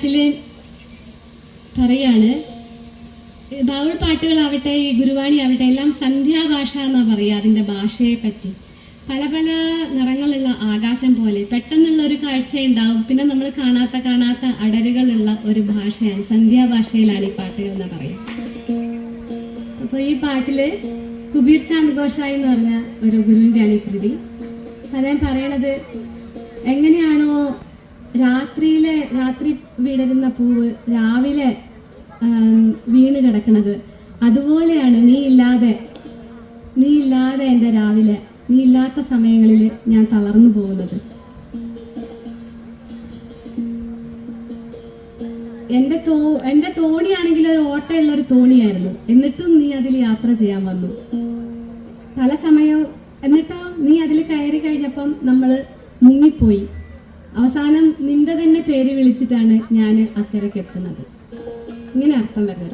പാട്ടിൽ പറയാണ് പാട്ടുകൾ പാട്ടുകളാവട്ടെ ഈ ഗുരുവാണി ആവട്ടെ എല്ലാം സന്ധ്യാഭാഷ എന്നാ പറയുക അതിന്റെ ഭാഷയെ പറ്റി പല പല നിറങ്ങളുള്ള ആകാശം പോലെ പെട്ടെന്നുള്ള ഒരു കാഴ്ച ഉണ്ടാവും പിന്നെ നമ്മൾ കാണാത്ത കാണാത്ത അടരുകളുള്ള ഒരു ഭാഷയാണ് സന്ധ്യാഭാഷയിലാണ് ഈ പാട്ടുകൾ എന്ന് പറയുക. അപ്പൊ ഈ പാട്ടിൽ കുബീർ ചാന്ദ് ഘോഷായി എന്ന് പറഞ്ഞ ഒരു ഗുരുവിന്റെ ഈ കൃതി. അദ്ദേഹം പറയണത് എങ്ങനെയാണോ രാത്രിയിലെ രാത്രി വിടരുന്ന പൂവ് രാവിലെ വീണ് കിടക്കണത്. അതുപോലെയാണ് നീ ഇല്ലാതെ നീ ഇല്ലാതെ എന്റെ രാവിലെ നീ ഇല്ലാത്ത സമയങ്ങളിൽ ഞാൻ തളർന്നു പോകുന്നത്. എന്റെ തോ എന്റെ തോണിയാണെങ്കിൽ ഒരു ഓട്ടയുള്ള ഒരു തോണിയായിരുന്നു. എന്നിട്ടും നീ അതിൽ യാത്ര ചെയ്യാൻ വന്നു. പല സമയവും എന്നിട്ടോ നീ അതിൽ കയറി കഴിഞ്ഞപ്പം നമ്മൾ മുങ്ങിപ്പോയി. അവസാനം നിന്റെ തന്നെ പേര് വിളിച്ചിട്ടാണ് ഞാൻ അക്കരയ്ക്ക് എത്തുന്നത്. ഇങ്ങനെ അർത്ഥം വരുന്ന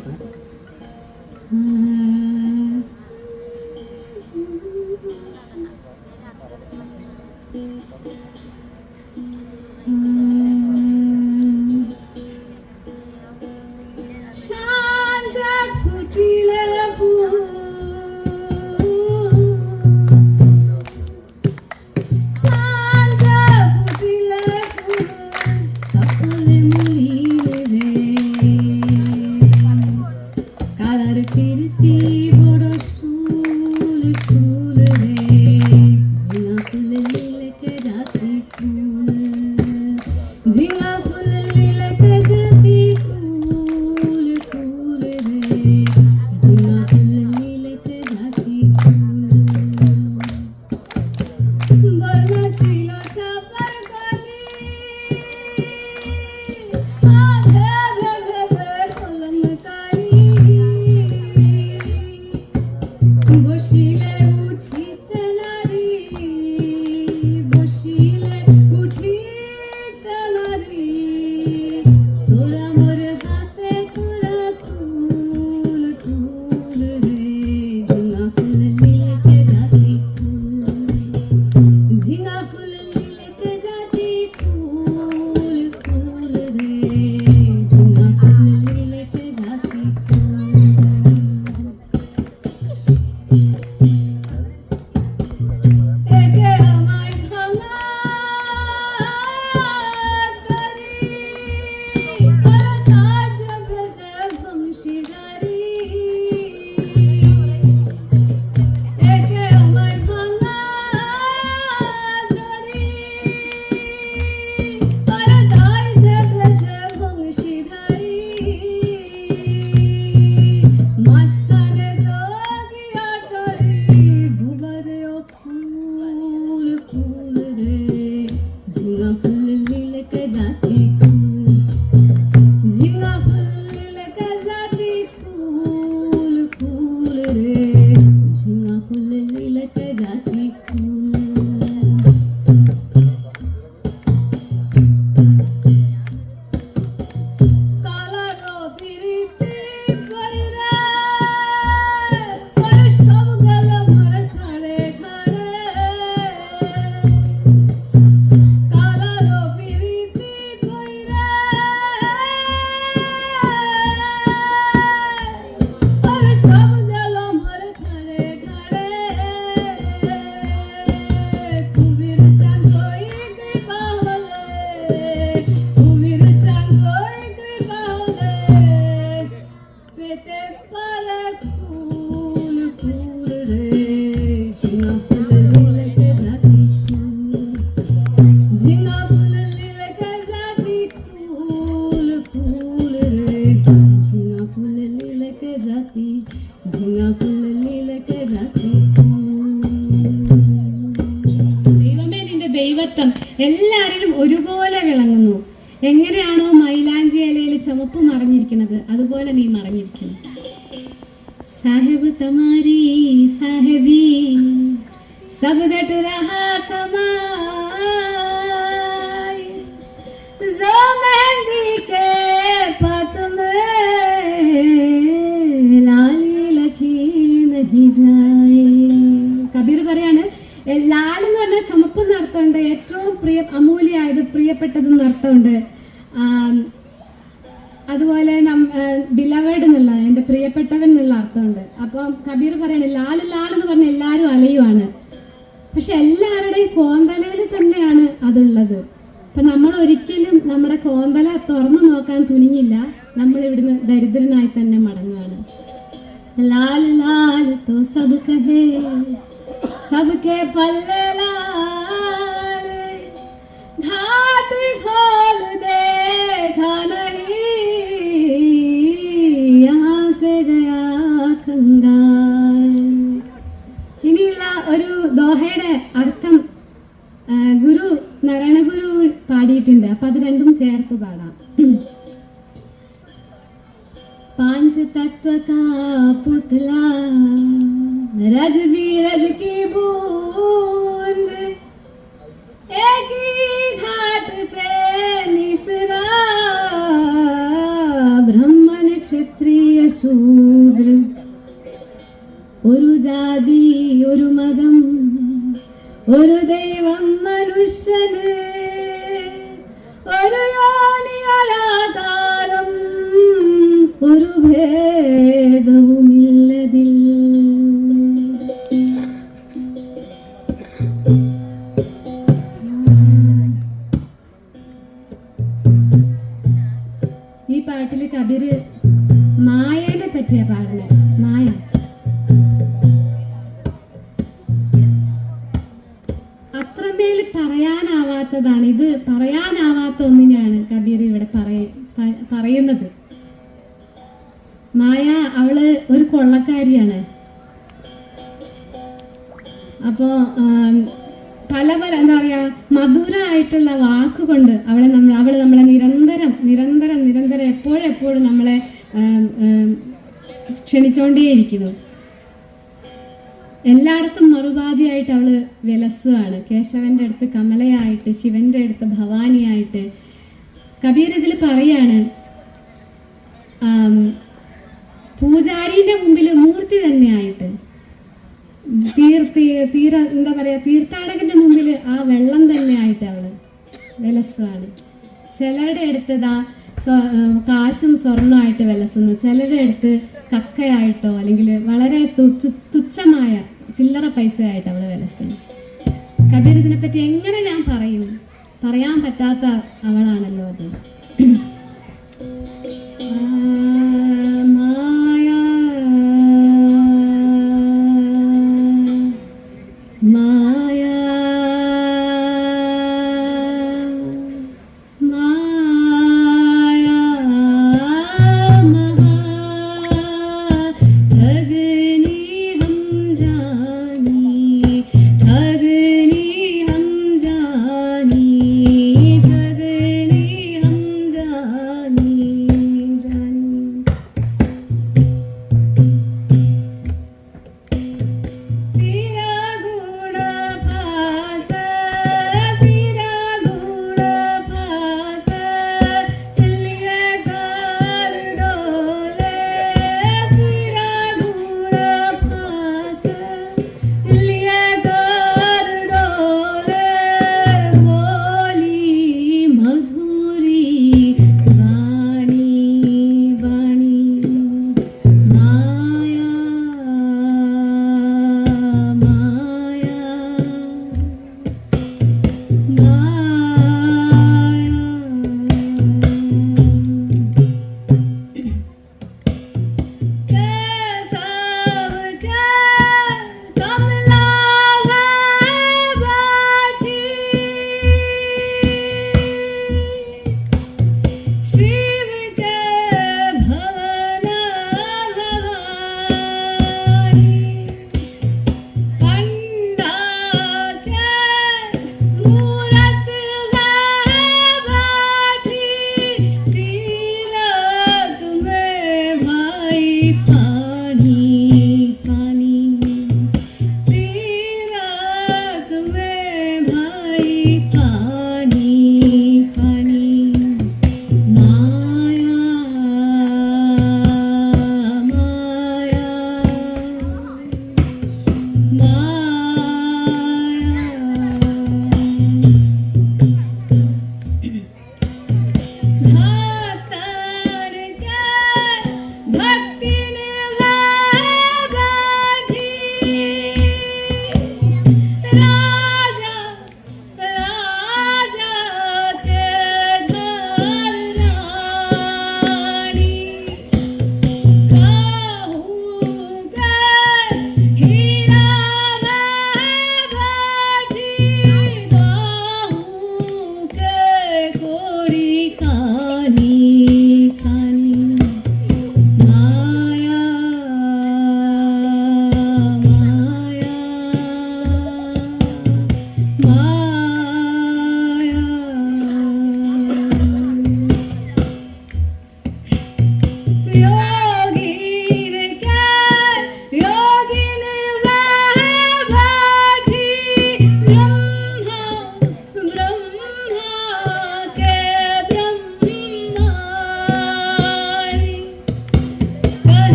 સમઘટ રહા સમાય જો મહેંદી કે પત ലാലി ലഖി നഹി കബീർ പറയാണ് ലാൽ എന്ന് പറഞ്ഞാൽ ചുമപ്പ് നർത്തമുണ്ട് ഏറ്റവും പ്രിയ അമൂല്യമായത് പ്രിയപ്പെട്ടത് നർത്തമുണ്ട് അതുപോലെ നം ബിലവേഡ് എന്നുള്ള എന്റെ പ്രിയപ്പെട്ടവൻ എന്നുള്ള അർത്ഥമുണ്ട്. അപ്പം കബീർ പറയണേ ലാൽ ലാൽ എന്ന് പറഞ്ഞാൽ എല്ലാവരും അലയുവാണ് പക്ഷെ എല്ലാവരുടെയും കോന്തലയിൽ തന്നെയാണ് അതുള്ളത്. ഇപ്പൊ നമ്മൾ ഒരിക്കലും നമ്മുടെ കോന്തല തുറന്നു നോക്കാൻ തുനിഞ്ഞില്ല. നമ്മൾ ഇവിടുന്ന് ദരിദ്രനായി തന്നെ മടങ്ങുകയാണ്. ലാൽ ലാൽ തോ സബ് കഹേ സബ് കേ പല്ലേ ലാൽ बड़ा पाँच तत्व का पुतला रज बीरज की बूंद एक ही घाट से निसरा ब्रह्मण क्षत्रिय शूद्र उरुजादी उरु मदम उरु देवम मनुष्यन ഒരു ഭേദവുമില്ലതിൽ. ഈ പാട്ടിൽ കബീർ മായനെ പറ്റിയ പാടണേ മായ. അത്രമേൽ പറയാനാവാത്തതാണ്. ഇത് പറയാനാവാത്ത ഒന്നിനെയാണ് കബീർ ഇവിടെ പറയുന്നത്. മായ അവൾ ഒരു കൊള്ളക്കാരിയാണ്. അപ്പോ പല പല എന്താ പറയാ മധുരമായിട്ടുള്ള വാക്കുകൊണ്ട് അവളെ നമ്മൾ അവൾ നമ്മളെ നിരന്തരം നിരന്തരം നിരന്തരം എപ്പോഴും എപ്പോഴും നമ്മളെ ക്ഷണിച്ചുകൊണ്ടേയിരിക്കുന്നു എല്ലായിടത്തും മറുപാതിയായിട്ട് അവൾ വിലസുവാണ്. കേശവന്റെ അടുത്ത് കമലയായിട്ട് ശിവന്റെ അടുത്ത് ഭവാനിയായിട്ട്. കബീർ ഇതിൽ പറയാണ് പൂജാരിന്റെ മുമ്പിൽ മൂർത്തി തന്നെയായിട്ട്. തീർത്തി തീര എന്താ പറയാ തീർത്ഥാടകന്റെ മുമ്പിൽ ആ വെള്ളം തന്നെയായിട്ട് അവൾ വിലസുവാണ്. ചിലരുടെ അടുത്ത് ദാ കാശും സ്വർണമായിട്ട് വിലസുന്നു. ചിലരുടെ അടുത്ത് കക്കയായിട്ടോ അല്ലെങ്കിൽ വളരെ തുച്ഛ- തുച്ഛമായ ചില്ലറ പൈസയായിട്ട് അവൾ വിലസുന്നു. കബീർ ഇതിനെപ്പറ്റി എങ്ങനെ ഞാൻ പറയും? പറയാൻ പറ്റാത്ത അവളാണല്ലോ അത്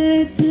the